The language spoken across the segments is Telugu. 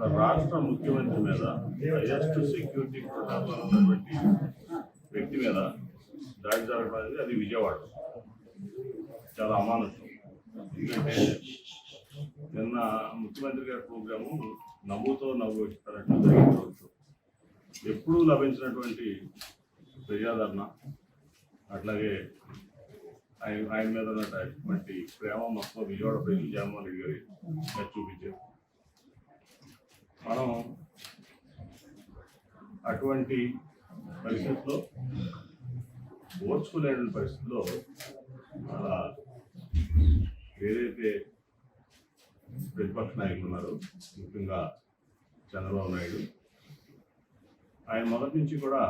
మన రాష్ట్ర ముఖ్యమంత్రి మీద హైయెస్ట్ సెక్యూరిటీ ప్రోటోకాల్ ఉన్నటువంటి వ్యక్తి మీద దాడి జరగడం అనేది అది విజయవాడ. చాలా అమానుషం. ఎందుకంటే నిన్న ముఖ్యమంత్రి గారి ప్రోగ్రాము నవ్వుతో నవ్వు ఇస్తారంటే జరిగింది ఎప్పుడూ లభించినటువంటి ప్రజాదరణ అట్లాగే ఆయన ఆయన మీద ఉన్నటువంటి ప్రేమ మొత్తం విజయవాడ ప్రజలు జగన్మోహన్ రెడ్డి గారి చూపించారు. మనం అటువంటి పరిస్థితుల్లో ఓర్చుకోలేని పరిస్థితుల్లో అలా ఏదైతే ప్రతిపక్ష నాయకులు ఉన్నారో ముఖ్యంగా చంద్రబాబు నాయుడు ఆయన మొదటి నుంచి కూడా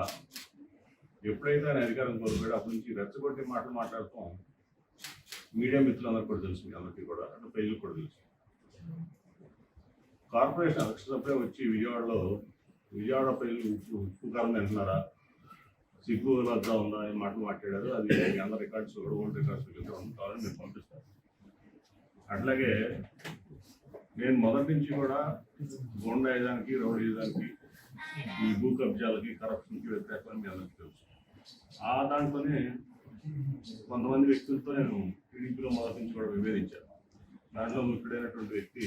ఎప్పుడైతే ఆయన అధికారం కోల్పోయాడో అప్పటి నుంచి రెచ్చగొట్టి మాటలు మాట్లాడటం మీడియా మిత్రులందరూ కూడా తెలుసు మీ అందరికీ కూడా అంటే ప్రజలకు కూడా తెలుసు. కార్పొరేషన్ ఎలక్షన్లపై వచ్చి విజయవాడలో విజయవాడ ప్రజలు ఉప్పు ఉప్పు కారం తింటున్నారా? సిగ్గు లజ్జ ఉందా? అని మాటలు మాట్లాడారు. అది మీ రికార్డ్స్ కూడా ఓల్డ్ రికార్డ్స్ ఉంటారని నేను పంపిస్తాను అట్లాగే నేను మొదటి నుంచి కూడా గుండాయుధానికి వేయడానికి ఈ భూ కబ్జాలకి కరప్షన్కి వ్యతిరేకం మీ అందరికీ తెలుసు. ఆ దాంట్లోనే కొంతమంది వ్యక్తులతో నేను టీడీపీలో మొదటి నుంచి కూడా విభేదించాను. దాంట్లో ముఖ్యుడైనటువంటి వ్యక్తి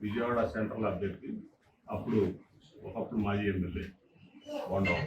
విజయవాడ సెంట్రల్ అభ్యర్థి అప్పుడు ఒకప్పుడు మాజీ ఎమ్మెల్యే బొండవ